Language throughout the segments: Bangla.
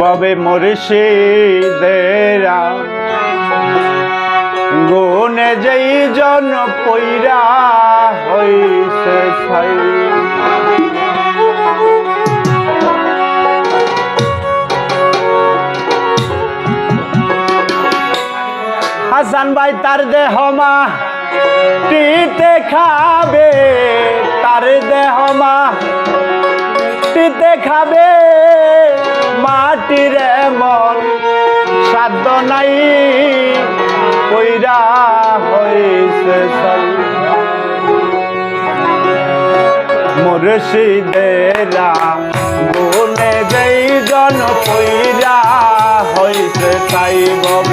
ববে মুর্শিদেরা। গুনে যেই জন পৈরা হইছে ছাই। হাসান ভাই তার দেহ মা টিতে খাবে তার দেহ মা টিতে খাবে মাটির মন সাধ্য নাই কইরা হয়েছে মুর্শিদেরা বলে যেই জন কইরা হয়েছে তাই ববে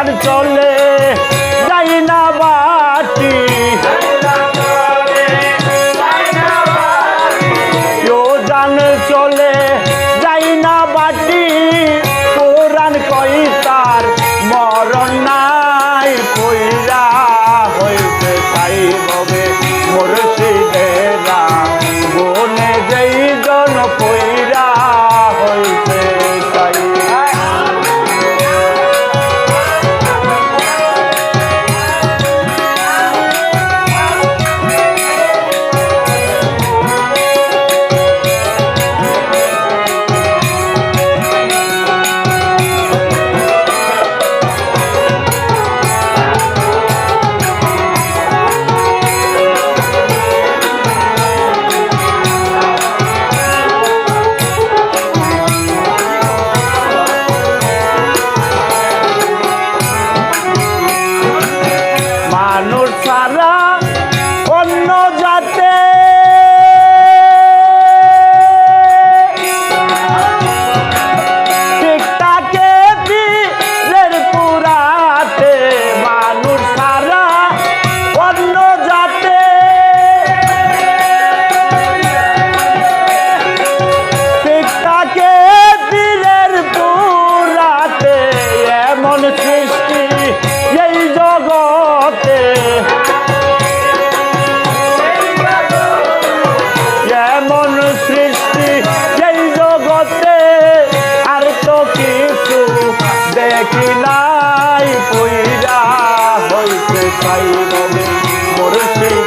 যার চলে যাই না বাটি। ও জান চলে যাই না বাটি। চাই মোর সেই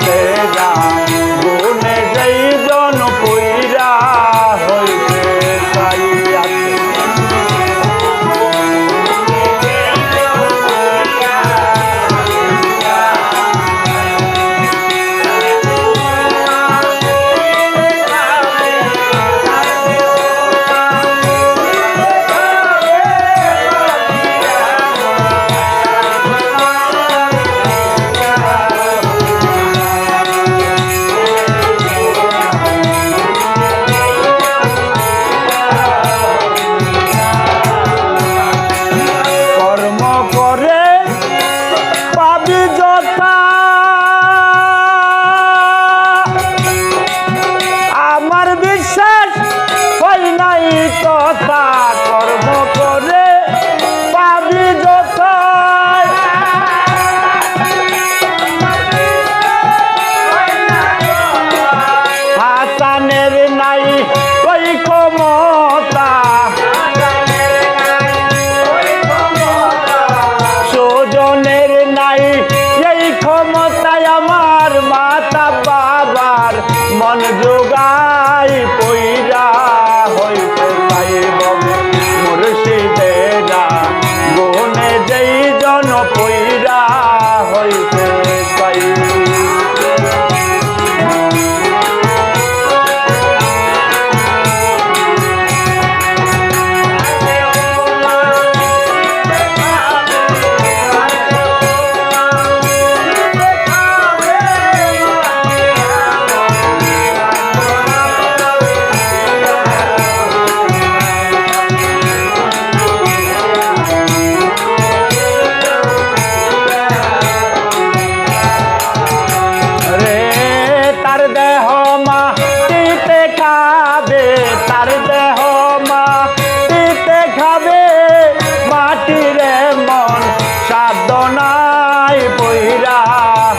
সাধনায় বহিরা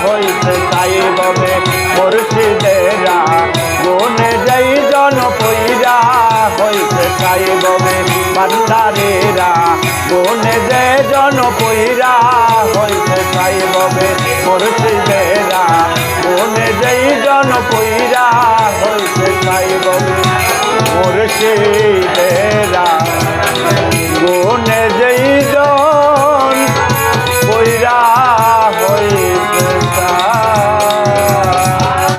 হইতে তাই ববে মুর্শিদেরা। গুনে যাই জন পইরা হইতে তাই ববে বান্দারেরা গুনে যে জন পইরা হইতে তাই ববে মুর্শিদেরা। গুনে যাই জন পইরা হইতে তাই ববে মুর্শিদেরা। গুনে